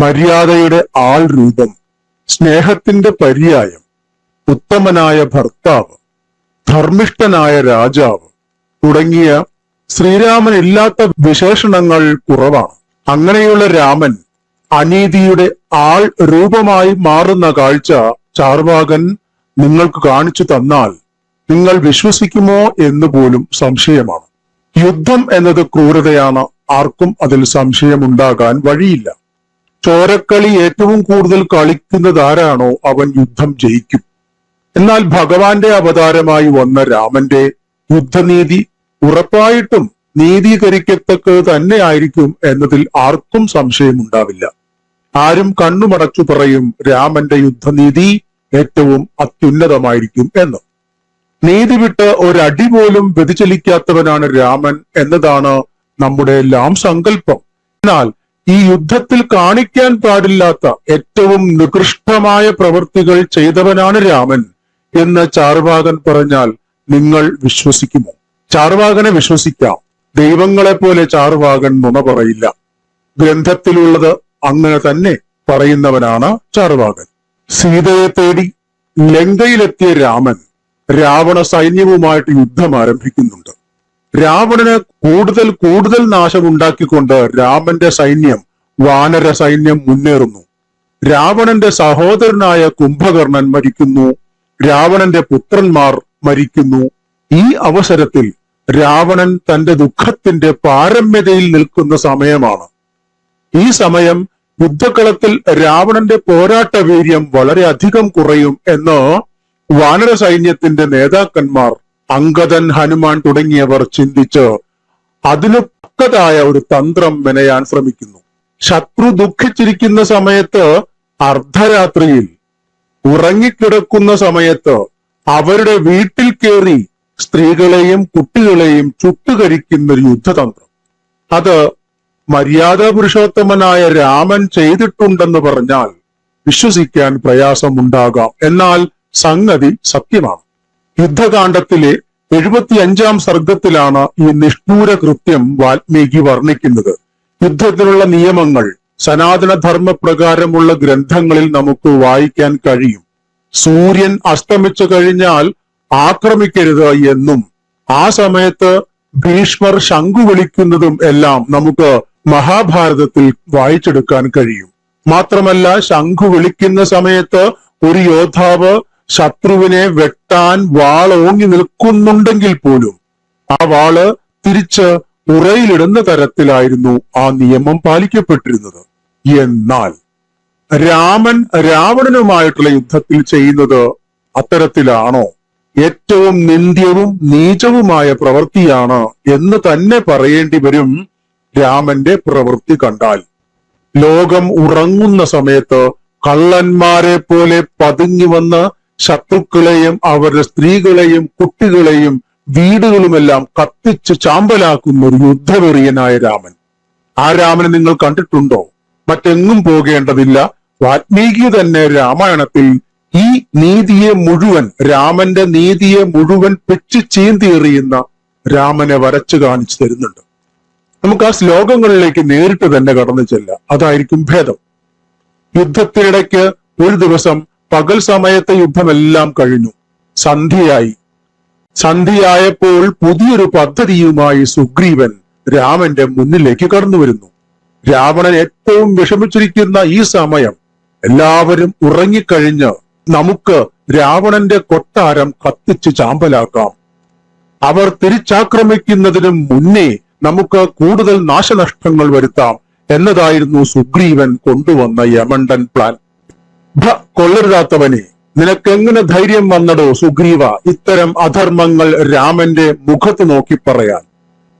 മര്യാദയുടെ ആൾ രൂപം സ്നേഹത്തിന്റെ പര്യായം ഉത്തമനായ ഭർത്താവ് ധർമ്മിഷ്ഠനായ രാജാവ് തുടങ്ങിയ ശ്രീരാമൻ ഇല്ലാത്ത വിശേഷണങ്ങൾ കുറവാണ്. അങ്ങനെയുള്ള രാമൻ അനീതിയുടെ ആൾ രൂപമായി മാറുന്ന കാഴ്ച ചാർവാകൻ നിങ്ങൾക്ക് കാണിച്ചു തന്നാൽ നിങ്ങൾ വിശ്വസിക്കുമോ എന്ന് പോലും സംശയമാണ്. യുദ്ധം എന്നത് ക്രൂരതയാണ് ആർക്കും അതിൽ സംശയമുണ്ടാകാൻ വഴിയില്ല. ചോരക്കളി ഏറ്റവും കൂടുതൽ കളിക്കുന്നത് ആരാണോ അവൻ യുദ്ധം ജയിക്കും. എന്നാൽ ഭഗവാന്റെ അവതാരമായി വന്ന രാമന്റെ യുദ്ധനീതി ഉറപ്പായിട്ടും നീതീകരിക്കത്തക്കത് തന്നെയായിരിക്കും എന്നതിൽ ആർക്കും സംശയമുണ്ടാവില്ല. ആരും കണ്ണുമടച്ചു പറയും രാമന്റെ യുദ്ധനീതി ഏറ്റവും അത്യുന്നതമായിരിക്കും എന്ന്. നീതി വിട്ട് ഒരടി പോലും വ്യതിചലിക്കാത്തവനാണ് രാമൻ എന്നതാണ് നമ്മുടെ എല്ലാം സങ്കല്പം എന്നാൽ ഈ യുദ്ധത്തിൽ കാണിക്കാൻ പാടില്ലാത്ത ഏറ്റവും നികൃഷ്ടമായ പ്രവൃത്തികൾ ചെയ്തവനാണ് രാമൻ എന്ന് ചാർവാകൻ പറഞ്ഞാൽ നിങ്ങൾ വിശ്വസിക്കുമോ? ചാർവാകനെ വിശ്വസിക്കാം. ദൈവങ്ങളെ പോലെ ചാർവാകൻ നുണ പറയില്ല. ഗ്രന്ഥത്തിലുള്ളത് അങ്ങനെ തന്നെ പറയുന്നവനാണ് ചാർവാകൻ. സീതയെ തേടി ലങ്കയിലെത്തിയ രാമൻ രാവണ സൈന്യവുമായിട്ട് യുദ്ധം ആരംഭിക്കുന്നുണ്ട്. രാവണന് കൂടുതൽ കൂടുതൽ നാശമുണ്ടാക്കിക്കൊണ്ട് രാമന്റെ സൈന്യം വാനര സൈന്യം മുന്നേറുന്നു. രാവണന്റെ സഹോദരനായ കുംഭകർണൻ മരിക്കുന്നു. രാവണന്റെ പുത്രന്മാർ മരിക്കുന്നു. ഈ അവസരത്തിൽ രാവണൻ തന്റെ ദുഃഖത്തിന്റെ പാരമ്യതയിൽ നിൽക്കുന്ന സമയമാണ്. ഈ സമയം യുദ്ധക്കളത്തിൽ രാവണന്റെ പോരാട്ട വീര്യം വളരെ അധികം കുറയും എന്ന് വാനര സൈന്യത്തിന്റെ നേതാക്കന്മാർ അങ്കദൻ ഹനുമാൻ തുടങ്ങിയവർ ചിന്തിച്ച് അതിന് പക്കതായ ഒരു തന്ത്രം മെനയാൻ ശ്രമിക്കുന്നു. ശത്രു ദുഃഖിച്ചിരിക്കുന്ന സമയത്ത് അർദ്ധരാത്രിയിൽ ഉറങ്ങിക്കിടക്കുന്ന സമയത്ത് അവരുടെ വീട്ടിൽ കയറി സ്ത്രീകളെയും കുട്ടികളെയും ചുട്ടുകരിക്കുന്ന ഒരു യുദ്ധതന്ത്രം. അത് മര്യാദ പുരുഷോത്തമനായ രാമൻ ചെയ്തിട്ടുണ്ടെന്ന് പറഞ്ഞാൽ വിശ്വസിക്കാൻ പ്രയാസമുണ്ടാകാം. എന്നാൽ സംഗതി സത്യമാണ്. യുദ്ധകാന്ഡത്തിലെ എഴുപത്തിയഞ്ചാം സർഗത്തിലാണ് ഈ നിഷ്ഠൂര കൃത്യം വാൽമീകി വർണിക്കുന്നത്. യുദ്ധത്തിനുള്ള നിയമങ്ങൾ സനാതനധർമ്മ പ്രകാരമുള്ള ഗ്രന്ഥങ്ങളിൽ നമുക്ക് വായിക്കാൻ കഴിയും. സൂര്യൻ അസ്തമിച്ചു കഴിഞ്ഞാൽ ആക്രമിക്കരുത് എന്നും ആ സമയത്ത് ഭീഷ്മർ ശംഖു വിളിക്കുന്നതും എല്ലാം നമുക്ക് മഹാഭാരതത്തിൽ വായിച്ചെടുക്കാൻ കഴിയും. മാത്രമല്ല ശംഖു വിളിക്കുന്ന സമയത്ത് ഒരു യോദ്ധാവ് ശത്രുവിനെ വെട്ടാൻ വാളോങ്ങി നിൽക്കുന്നുണ്ടെങ്കിൽ പോലും ആ വാൾ തിരിച്ച് ഉറയിലിടുന്ന തരത്തിലായിരുന്നു ആ നിയമം പാലിക്കപ്പെട്ടിരുന്നത്. എന്നാൽ രാമൻ രാവണനുമായിട്ടുള്ള യുദ്ധത്തിൽ ചെയ്യുന്നത് അത്തരത്തിലാണോ? ഏറ്റവും നിന്ദ്യവും നീചവുമായ പ്രവൃത്തിയാണ് എന്ന് തന്നെ പറയേണ്ടി വരും രാമന്റെ പ്രവൃത്തി കണ്ടാൽ. ലോകം ഉറങ്ങുന്ന സമയത്ത് കള്ളന്മാരെ പോലെ പതുങ്ങി വന്ന് ശത്രുക്കളെയും അവരുടെ സ്ത്രീകളെയും കുട്ടികളെയും വീടുകളുമെല്ലാം കത്തിച്ച് ചാമ്പലാക്കുന്ന ഒരു യുദ്ധവെറിയനായ രാമൻ. ആ രാമനെ നിങ്ങൾ കണ്ടിട്ടുണ്ടോ? മറ്റെങ്ങും പോകേണ്ടതില്ല. വാൽമീകി തന്നെ രാമായണത്തിൽ ഈ നീതിയെ മുഴുവൻ രാമന്റെ നീതിയെ മുഴുവൻ പെച്ചു ചീന്തിയെറിയുന്ന രാമനെ വരച്ചു കാണിച്ചു തരുന്നുണ്ട്. നമുക്ക് ആ ശ്ലോകങ്ങളിലേക്ക് നേരിട്ട് തന്നെ കടന്നു ചെല്ലാം. അതായിരിക്കും ഭേദം. യുദ്ധത്തിനിടയ്ക്ക് ഒരു ദിവസം പകൽ സമയത്തെ യുദ്ധമെല്ലാം കഴിഞ്ഞു. സന്ധിയായി സന്ധിയായപ്പോൾ പുതിയൊരു പദ്ധതിയുമായി സുഗ്രീവൻ രാമന്റെ മുന്നിലേക്ക് കടന്നു വരുന്നു രാവണൻ ഏറ്റവും വിഷമിച്ചിരിക്കുന്ന ഈ സമയം എല്ലാവരും ഉറങ്ങിക്കഴിഞ്ഞ് നമുക്ക് രാവണന്റെ കൊട്ടാരം കത്തിച്ച് ചാമ്പലാക്കാം. അവർ തിരിച്ചാക്രമിക്കുന്നതിന് മുന്നേ നമുക്ക് കൂടുതൽ നാശനഷ്ടങ്ങൾ വരുത്താം എന്നതായിരുന്നു സുഗ്രീവൻ കൊണ്ടുവന്ന യമണ്ടൻ പ്ലാൻ. കൊള്ളരുതാത്തവനെ നിനക്കെങ്ങനെ ധൈര്യം വന്നടോ സുഗ്രീവ? ഇത്തരം അധർമ്മങ്ങൾ രാമന്റെ മുഖത്ത് നോക്കി പറയാൻ.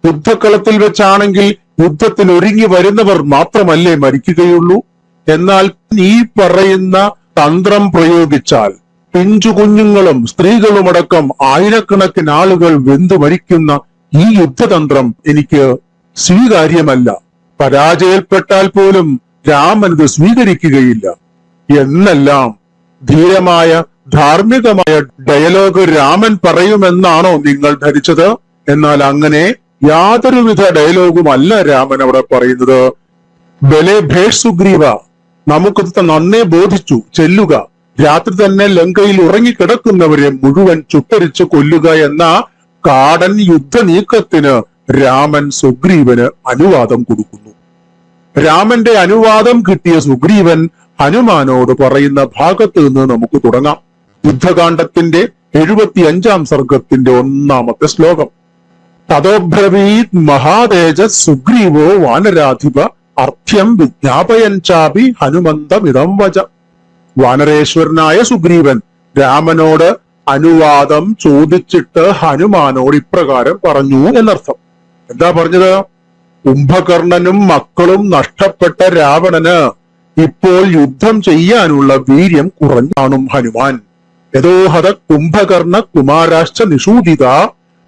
യുദ്ധക്കളത്തിൽ വെച്ചാണെങ്കിൽ യുദ്ധത്തിന് ഒരുങ്ങി വരുന്നവർ മാത്രമല്ലേ മരിക്കുകയുള്ളൂ? എന്നാൽ ഈ പറയുന്ന തന്ത്രം പ്രയോഗിച്ചാൽ പിഞ്ചു കുഞ്ഞുങ്ങളും സ്ത്രീകളുമടക്കം ആയിരക്കണക്കിന് ആളുകൾ വെന്തു മരിക്കുന്ന ഈ യുദ്ധതന്ത്രം എനിക്ക് സ്വീകാര്യമല്ല. പരാജയപ്പെട്ടാൽ പോലും രാമൻ ഇത് സ്വീകരിക്കുകയില്ല. എന്നെല്ലാം ധീരമായ ധാർമ്മികമായ ഡയലോഗ് രാമൻ പറയുമെന്നാണോ നിങ്ങൾ ധരിച്ചത്? എന്നാൽ അങ്ങനെ യാതൊരുവിധ ഡയലോഗും അല്ല രാമൻ അവിടെ പറയുന്നത്. ബലെ സുഗ്രീവ നമുക്കിത് നന്നേ ബോധിച്ചു ചെല്ലുക. രാത്രി തന്നെ ലങ്കയിൽ ഉറങ്ങിക്കിടക്കുന്നവരെ മുഴുവൻ ചുട്ടരിച്ച് കൊല്ലുക എന്ന കാടൻ യുദ്ധ നീക്കത്തിന് രാമൻ സുഗ്രീവന് അനുവാദം കൊടുക്കുന്നു. രാമന്റെ അനുവാദം കിട്ടിയ സുഗ്രീവൻ ഹനുമാനോട് പറയുന്ന ഭാഗത്ത് നിന്ന് നമുക്ക് തുടങ്ങാം. യുദ്ധകാന്ഡത്തിന്റെ എഴുപത്തി അഞ്ചാം സർഗത്തിന്റെ ഒന്നാമത്തെ ശ്ലോകം. തതോബ്രവീത് മഹാതേജ സുഗ്രീവോ വാനരാധിപ അർത്ഥ്യം വിജ്ഞാപയൻ ചാപി ഹനുമന്തമിതം വച. വാനരേശ്വരനായ സുഗ്രീവൻ രാമനോട് അനുവാദം ചോദിച്ചിട്ട് ഹനുമാനോട് ഇപ്രകാരം പറഞ്ഞു എന്നർത്ഥം. എന്താ പറഞ്ഞത്? കുംഭകർണനും മക്കളും നഷ്ടപ്പെട്ട രാവണന് ഇപ്പോൾ യുദ്ധം ചെയ്യാനുള്ള വീര്യം കുറഞ്ഞാണും ഹനുമാൻ. യഥോഹത കുംഭകർണ കുമാരാശ്ച നിഷൂദിത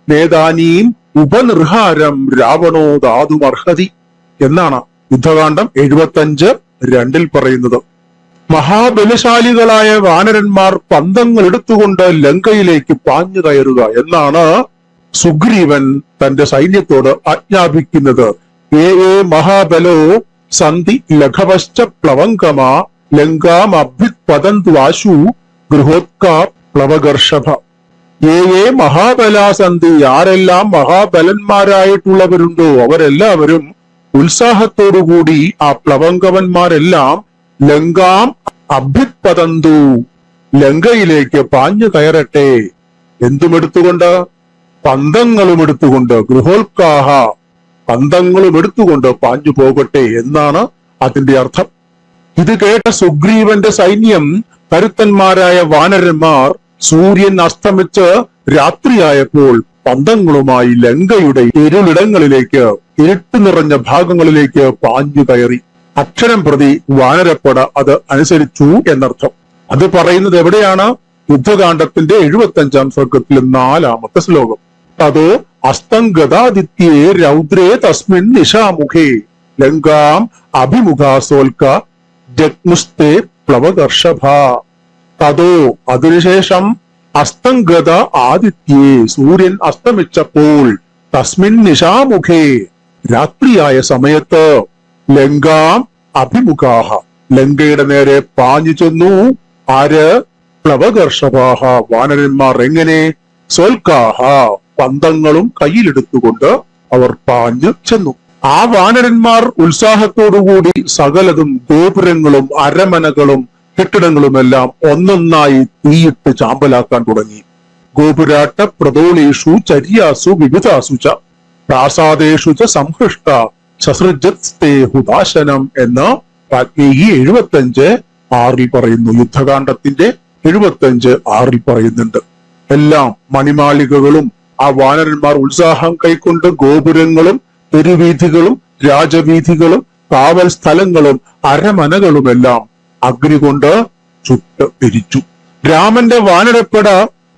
നേതാനീം ഉപനിർഹാരം രാവണോ ദാതുമർഹതി എന്നാണ് യുദ്ധകാന്ഡം എഴുപത്തഞ്ച് രണ്ടിൽ പറയുന്നത്. മഹാബലശാലികളായ വാനരന്മാർ പന്തങ്ങൾ എടുത്തുകൊണ്ട് ലങ്കയിലേക്ക് പാഞ്ഞു കയറുക എന്നാണ് സുഗ്രീവൻ തന്റെ സൈന്യത്തോട് ആജ്ഞാപിക്കുന്നത്. ഏ ഏ മഹാബലോ സന്ധി ലഘവശ്ച പ്ലവങ്കമാ ലങ്കാം അഭ്യുത്പതന്ത്വാശു ഗൃഹോത്കാ പ്ലവകർഷഭ ഏ ഏ മഹാബലാസന്ധി ആരെല്ലാം മഹാബലന്മാരായിട്ടുള്ളവരുണ്ടോ? അവരെല്ലാവരും ഉത്സാഹത്തോടുകൂടി ആ പ്ലവങ്കവന്മാരെല്ലാം ലങ്കാം അഭ്യുത്പതന്തു. ലങ്കയിലേക്ക് പാഞ്ഞു കയറട്ടെ. എന്തുമെടുത്തുകൊണ്ട്? പന്തങ്ങളും എടുത്തുകൊണ്ട് ഗൃഹോത്കാഹ പന്തങ്ങളും എടുത്തുകൊണ്ട് പാഞ്ഞു പോകട്ടെ എന്നാണ് അതിന്റെ അർത്ഥം. ഇത് കേട്ട സുഗ്രീവന്റെ സൈന്യം കരുത്തന്മാരായ വാനരന്മാർ സൂര്യൻ അസ്തമിച്ച് രാത്രിയായപ്പോൾ പന്തങ്ങളുമായി ലങ്കയുടെ ഇരുളിടങ്ങളിലേക്ക് ഇരുട്ട് നിറഞ്ഞ ഭാഗങ്ങളിലേക്ക് പാഞ്ഞു കയറി. അക്ഷരം പ്രതി വാനരപ്പട അത് അനുസരിച്ചു എന്നർത്ഥം. അത് പറയുന്നത് എവിടെയാണ്? യുദ്ധകാന്ഡത്തിന്റെ എഴുപത്തി അഞ്ചാം സർഗത്തിലെ നാലാമത്തെ ശ്ലോകം. തതോ അസ്തംഗതാദിത്യേ രൗദ്രേ തസ്മിൻ നിശാമുഖേ. ലങ്കാം അഭിമുഖാസോൽക്ക ജഗ്മുസ്തേ പ്ലവകർഷഭ. തതോ അതിനുശേഷം അസ്തംഗത ആദിത്യേ. സൂര്യൻ അസ്തമിച്ചപ്പോൾ തസ്മിൻ നിശാമുഖേ. രാത്രിയായ സമയത്ത് ലങ്കാം അഭിമുഖാഹ. ലങ്കയുടെ നേരെ പാഞ്ഞു ചെന്നു. ആര്? പ്ലവകർഷഭാഹ. വാനരന്മാർ എങ്ങനെ? സ്വൽക്കാഹ പന്തങ്ങളും കയ്യിലെടുത്തുകൊണ്ട് അവർ പാഞ്ഞു ചെന്നു. ആ വാനരന്മാർ ഉത്സാഹത്തോടുകൂടി സകലതും ഗോപുരങ്ങളും അരമനകളും കെട്ടിടങ്ങളുമെല്ലാം ഒന്നൊന്നായി തീയിട്ട് ചാമ്പലാക്കാൻ തുടങ്ങി. ഗോപുരാട്ട പ്രതോളേഷു ചര്യാസു വിവിധാസു ച. പ്രാസാദേഷു ച സംഹൃഷ്ട സസൃജത്തെ എന്ന് വാൽമീകി എഴുപത്തഞ്ച് ആറിൽ പറയുന്നു. യുദ്ധകാന്ഡത്തിന്റെ എഴുപത്തഞ്ച് ആറിൽ പറയുന്നുണ്ട്. എല്ലാം മണിമാളികകളും ആ വാനരന്മാർ ഉത്സാഹം കൈക്കൊണ്ട് ഗോപുരങ്ങളും തെരുവീഥികളും രാജവീഥികളും കാവൽ സ്ഥലങ്ങളും അരമനകളുമെല്ലാം അഗ്നി കൊണ്ട് ചുട്ട് പിരിച്ചു രാമന്റെ വാനരപ്പട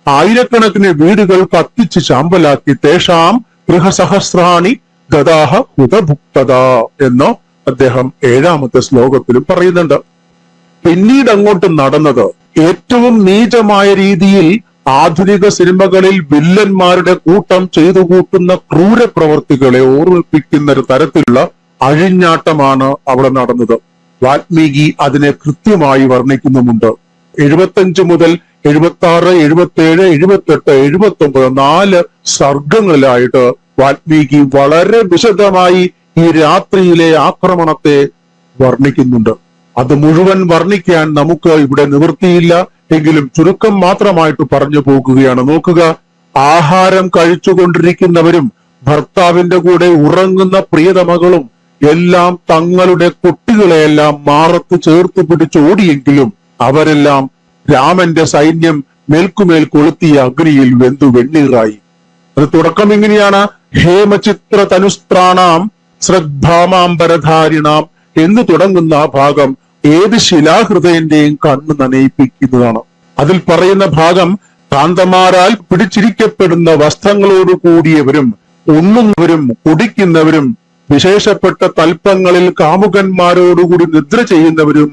ആയിരക്കണക്കിന് വീടുകൾ കത്തിച്ച് ചാമ്പലാക്കി തേഷാം ഗൃഹസഹസ്രാണി ദദാഹ ഹുതഭുക്തത എന്ന് അദ്ദേഹം ഏഴാമത്തെ ശ്ലോകത്തിലും പറയുന്നുണ്ട്. പിന്നീട് അങ്ങോട്ട് നടന്നത് ഏറ്റവും നീചമായ രീതിയിൽ ആധുനിക സിനിമകളിൽ വില്ലന്മാരുടെ കൂട്ടം ചെയ്തു കൂട്ടുന്ന ക്രൂര പ്രവർത്തികളെ ഓർമ്മിപ്പിക്കുന്ന ഒരു തരത്തിലുള്ള അഴിഞ്ഞാട്ടമാണ് അവിടെ നടന്നത്. വാൽമീകി അതിനെ കൃത്യമായി വർണിക്കുന്നുമുണ്ട്. എഴുപത്തഞ്ച് മുതൽ എഴുപത്തി ആറ് എഴുപത്തി ഏഴ് എഴുപത്തെട്ട് എഴുപത്തി ഒമ്പത് നാല് സർഗങ്ങളിലായിട്ട് വാൽമീകി വളരെ വിശദമായി ഈ രാത്രിയിലെ ആക്രമണത്തെ വർണിക്കുന്നുണ്ട്. അത് മുഴുവൻ വർണിക്കാൻ നമുക്ക് ഇവിടെ നിവൃത്തിയില്ല. എങ്കിലും ചുരുക്കം മാത്രമായിട്ട് പറഞ്ഞു പോകുകയാണ്. നോക്കുക ആഹാരം കഴിച്ചുകൊണ്ടിരിക്കുന്നവരും ഭർത്താവിന്റെ കൂടെ ഉറങ്ങുന്ന പ്രിയതമകളും എല്ലാം തങ്ങളുടെ കുട്ടികളെയെല്ലാം മാറത്ത് ചേർത്ത് പിടിച്ചോടിയെങ്കിലും അവരെല്ലാം രാമന്റെ സൈന്യം മേൽക്കുമേൽ കൊളുത്തിയ അഗ്നിയിൽ വെന്തു വെണ്ണീറായി. അത് തുടക്കം ഇങ്ങനെയാണ്. ഹേമചിത്ര തനുസ്ത്രാണാം ശ്രദ്ധാമാംബരധാരിണാം എന്ന് തുടങ്ങുന്ന ആ ഭാഗം ഏത് ശിലാഹൃദയന്റെയും കണ്ണ് നനയിപ്പിക്കുന്നതാണ്. അതിൽ പറയുന്ന ഭാഗം കാന്തമാരാൽ പിടിച്ചിരിക്കപ്പെടുന്ന വസ്ത്രങ്ങളോട് കൂടിയവരും ഉണ്ണുന്നവരും കുടിക്കുന്നവരും വിശേഷപ്പെട്ട തൽപ്പങ്ങളിൽ കാമുകന്മാരോടുകൂടി നിദ്ര ചെയ്യുന്നവരും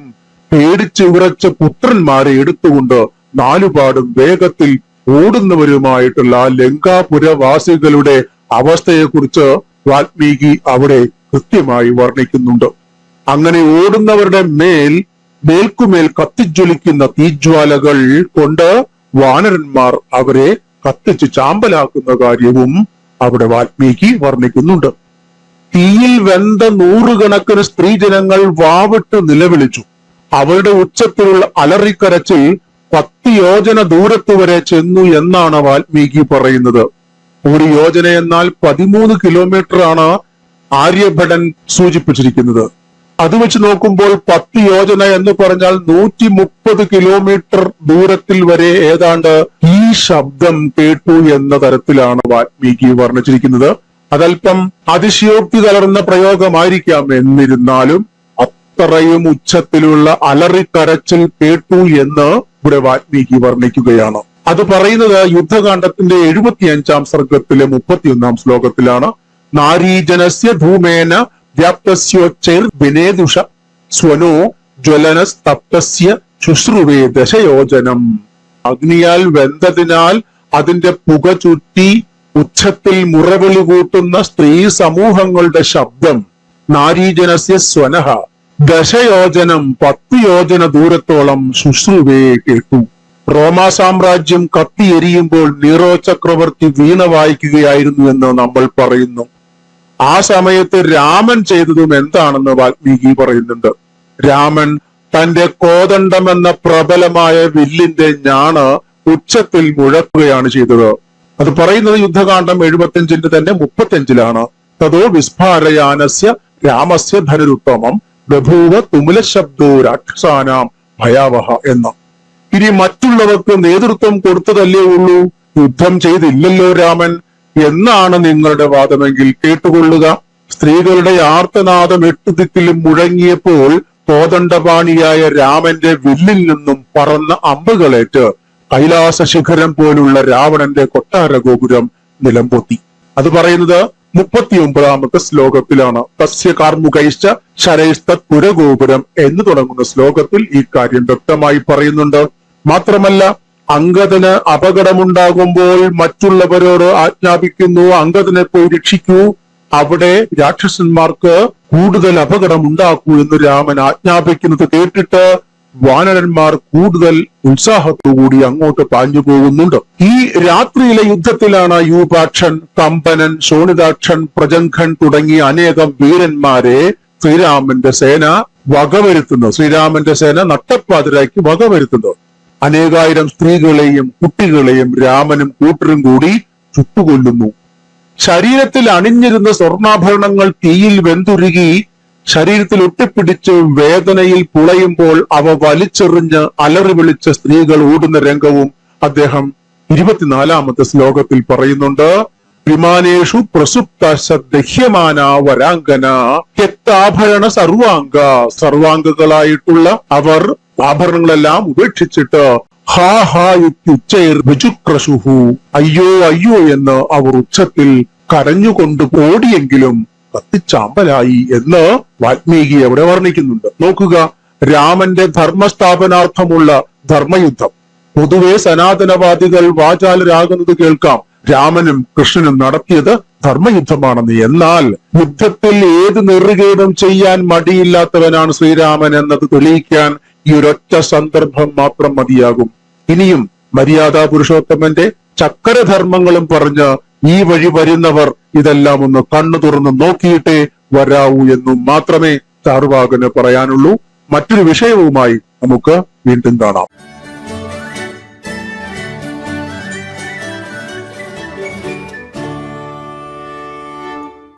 പേടിച്ച് ഉറച്ച പുത്രന്മാരെ എടുത്തുകൊണ്ട് നാലുപാടും വേഗത്തിൽ ഓടുന്നവരുമായിട്ടുള്ള ലങ്കാപുരവാസികളുടെ അവസ്ഥയെക്കുറിച്ച് വാൽമീകി അവിടെ കൃത്യമായി വർണിക്കുന്നുണ്ട്. അങ്ങനെ ഓടുന്നവരുടെ മേൽ മേൽക്കുമേൽ കത്തിജ്വലിക്കുന്ന തീജ്വാലകൾ കൊണ്ട് വാനരന്മാർ അവരെ കത്തിച്ച് ചാമ്പലാക്കുന്ന കാര്യവും അവിടെ വാൽമീകി വർണിക്കുന്നുണ്ട്. തീയിൽ വെന്ത നൂറുകണക്കിന് സ്ത്രീജനങ്ങൾ വാവിട്ട് നിലവിളിച്ചു. അവരുടെ ഉച്ചത്തിലുള്ള അലറിക്കരച്ചിൽ പത്ത് യോജന ദൂരത്ത് വരെ ചെന്നു എന്നാണ് വാൽമീകി പറയുന്നത്. ഒരു യോജന എന്നാൽ പതിമൂന്ന് കിലോമീറ്റർ ആണ് ആര്യഭടൻ സൂചിപ്പിച്ചിരിക്കുന്നത്. അത് വെച്ച് നോക്കുമ്പോൾ പത്ത് യോജന എന്ന് പറഞ്ഞാൽ നൂറ്റി മുപ്പത് കിലോമീറ്റർ ദൂരത്തിൽ വരെ ഏതാണ്ട് ഈ ശബ്ദം കേട്ടു എന്ന തരത്തിലാണ് വാൽമീകി വർണിച്ചിരിക്കുന്നത്. അതല്പം അതിശയോക്തി കലർന്ന പ്രയോഗമായിരിക്കാം എന്നിരുന്നാലും അത്രയും ഉച്ചത്തിലുള്ള അലറിക്കരച്ചിൽ കേട്ടു എന്ന് ഇവിടെ വാൽമീകി വർണിക്കുകയാണ്. അത് പറയുന്നത് യുദ്ധകാന്ഡത്തിന്റെ എഴുപത്തിയഞ്ചാം സർഗത്തിലെ മുപ്പത്തിയൊന്നാം ശ്ലോകത്തിലാണ്. നാരീജനസ്യ ധൂമേന വ്യാപ്തസ്യോച്ചൈർ വിനേദുഷ സ്വനോ ജ്വലനസ്തപ്തസ്യ ശുശ്രുവേ ദശയോജനം. അഗ്നിയാൽ വെന്തതിനാൽ അതിന്റെ പുക ചുറ്റി ഉച്ചത്തിൽ മുറവിളി കൂട്ടുന്ന സ്ത്രീ സമൂഹങ്ങളുടെ ശബ്ദം. നാരീജനസ്യ സ്വനഹ. ദശയോജനം പത്ത് യോജന ദൂരത്തോളം ശുശ്രുവേ കേട്ടു. റോമാ സാമ്രാജ്യം കത്തിയെരിയുമ്പോൾ നീറോ ചക്രവർത്തി വീണ വായിക്കുകയായിരുന്നു എന്ന് നമ്മൾ പറയുന്നു. ആ സമയത്ത് രാമൻ ചെയ്തതും എന്താണെന്ന് വാൽമീകി പറയുന്നുണ്ട്. രാമൻ തന്റെ കോദണ്ഡം എന്ന പ്രബലമായ വില്ലിന്റെ ഞാണ് ഉച്ചത്തിൽ മുഴക്കുകയാണ് ചെയ്തത്. അത് പറയുന്നത് യുദ്ധകാന്ഡം എഴുപത്തിയഞ്ചിന്റെ തന്നെ മുപ്പത്തിയഞ്ചിലാണ്. തതോ വിസ്ഫാരയാനസ്യ രാമസ്യ ധനുരുത്തമം ബഭൂവ തുമുല ശബ്ദോ രാക്ഷസാനാം ഭയാവഹ എന്ന്. ഇനി മറ്റുള്ളവർക്ക് നേതൃത്വം കൊടുത്തതല്ലേ ഉള്ളൂ? യുദ്ധം ചെയ്തില്ലല്ലോ രാമൻ. എന്നാണ് നിങ്ങളുടെ വാദമെങ്കിൽ കേട്ടുകൊള്ളുക. സ്ത്രീകളുടെ ആർത്തനാദം എട്ടു ദിക്കിലും മുഴങ്ങിയപ്പോൾ കോദണ്ഡപാണിയായ രാമന്റെ വില്ലിൽ നിന്നും പറന്ന അമ്പുകളേറ്റ് കൈലാസ ശിഖരം പോലുള്ള രാവണന്റെ കൊട്ടാര ഗോപുരം നിലംപൊത്തി. അത് പറയുന്നത് മുപ്പത്തി ഒമ്പതാമത്തെ ശ്ലോകത്തിലാണ്. തസ്യ കാർമുകൈശ്ച ശരൈസ്തത് പുരഗോപുരം എന്ന് തുടങ്ങുന്ന ശ്ലോകത്തിൽ ഈ കാര്യം വ്യക്തമായി പറയുന്നുണ്ട്. മാത്രമല്ല അങ്കദന് അപകടമുണ്ടാകുമ്പോൾ മറ്റുള്ളവരോട് ആജ്ഞാപിക്കുന്നു അംഗതനെ പോയി രക്ഷിക്കൂ. അവിടെ രാക്ഷസന്മാർക്ക് കൂടുതൽ അപകടം ഉണ്ടാക്കൂ എന്ന് രാമൻ ആജ്ഞാപിക്കുന്നത് കേട്ടിട്ട് വാനരന്മാർ കൂടുതൽ ഉത്സാഹത്തോടുകൂടി അങ്ങോട്ട് പാഞ്ഞു പോകുന്നുണ്ട്. ഈ രാത്രിയിലെ യുദ്ധത്തിലാണ് യൂപാക്ഷൻ കമ്പനൻ സോണിതാക്ഷൻ പ്രജംഖൻ തുടങ്ങിയ അനേകം വീരന്മാരെ ശ്രീരാമന്റെ സേന വകവരുത്തുന്നത്. ശ്രീരാമന്റെ സേന നട്ടപ്പാതിരാക്കി വകവരുത്തുന്നത്. അനേകായിരം സ്ത്രീകളെയും കുട്ടികളെയും രാമനും കൂട്ടരും കൂടി ചുട്ടുകൊല്ലുന്നു. ശരീരത്തിൽ അണിഞ്ഞിരുന്ന സ്വർണാഭരണങ്ങൾ തീയിൽ വെന്തുരുകി ശരീരത്തിൽ ഒട്ടിപ്പിടിച്ച് വേദനയിൽ പുളയുമ്പോൾ അവ വലിച്ചെറിഞ്ഞ് അലറി വിളിച്ച സ്ത്രീകൾ ഓടുന്ന രംഗവും അദ്ദേഹം ഇരുപത്തിനാലാമത്തെ ശ്ലോകത്തിൽ പറയുന്നുണ്ട്. വിമാനേഷു പ്രസുപ്ത ദഹ്യമാന വരാങ്കന ഹെത്താഭരണ സർവാംഗ. സർവാംഗങ്ങളായിട്ടുള്ള അവർ ആഭരണങ്ങളെല്ലാം ഉപേക്ഷിച്ചിട്ട് ഹാ ഹാ യുക്യുച്ചൈർ ബിജുക്രശുഹു അയ്യോ അയ്യോ എന്ന് അവർ ഉച്ചത്തിൽ കരഞ്ഞുകൊണ്ട് ഓടിയെങ്കിലും കത്തിച്ചാമ്പലായി എന്ന് വാൽമീകി അവിടെ വർണിക്കുന്നുണ്ട്. നോക്കുക രാമന്റെ ധർമ്മസ്ഥാപനാർത്ഥമുള്ള ധർമ്മയുദ്ധം. പൊതുവെ സനാതനവാദികൾ വാചാലരാകുന്നത് കേൾക്കാം. രാമനും കൃഷ്ണനും നടത്തിയത് ധർമ്മയുദ്ധമാണെന്ന്. എന്നാൽ യുദ്ധത്തിൽ ഏത് നെറുകേടും ചെയ്യാൻ മടിയില്ലാത്തവനാണ് ശ്രീരാമൻ എന്നത് തെളിയിക്കാൻ ഈ ഒരൊറ്റ സന്ദർഭം മാത്രം മതിയാകും. ഇനിയും മര്യാദാ പുരുഷോത്തമന്റെ ചക്രധർമ്മങ്ങളും പറഞ്ഞ് ഈ വഴി വരുന്നവർ ഇതെല്ലാം ഒന്ന് കണ്ണു തുറന്ന് നോക്കിയിട്ടേ വരാവൂ എന്നും മാത്രമേ ചാർവാകന് പറയാനുള്ളൂ. മറ്റൊരു വിഷയവുമായി നമുക്ക് വീണ്ടും കാണാം.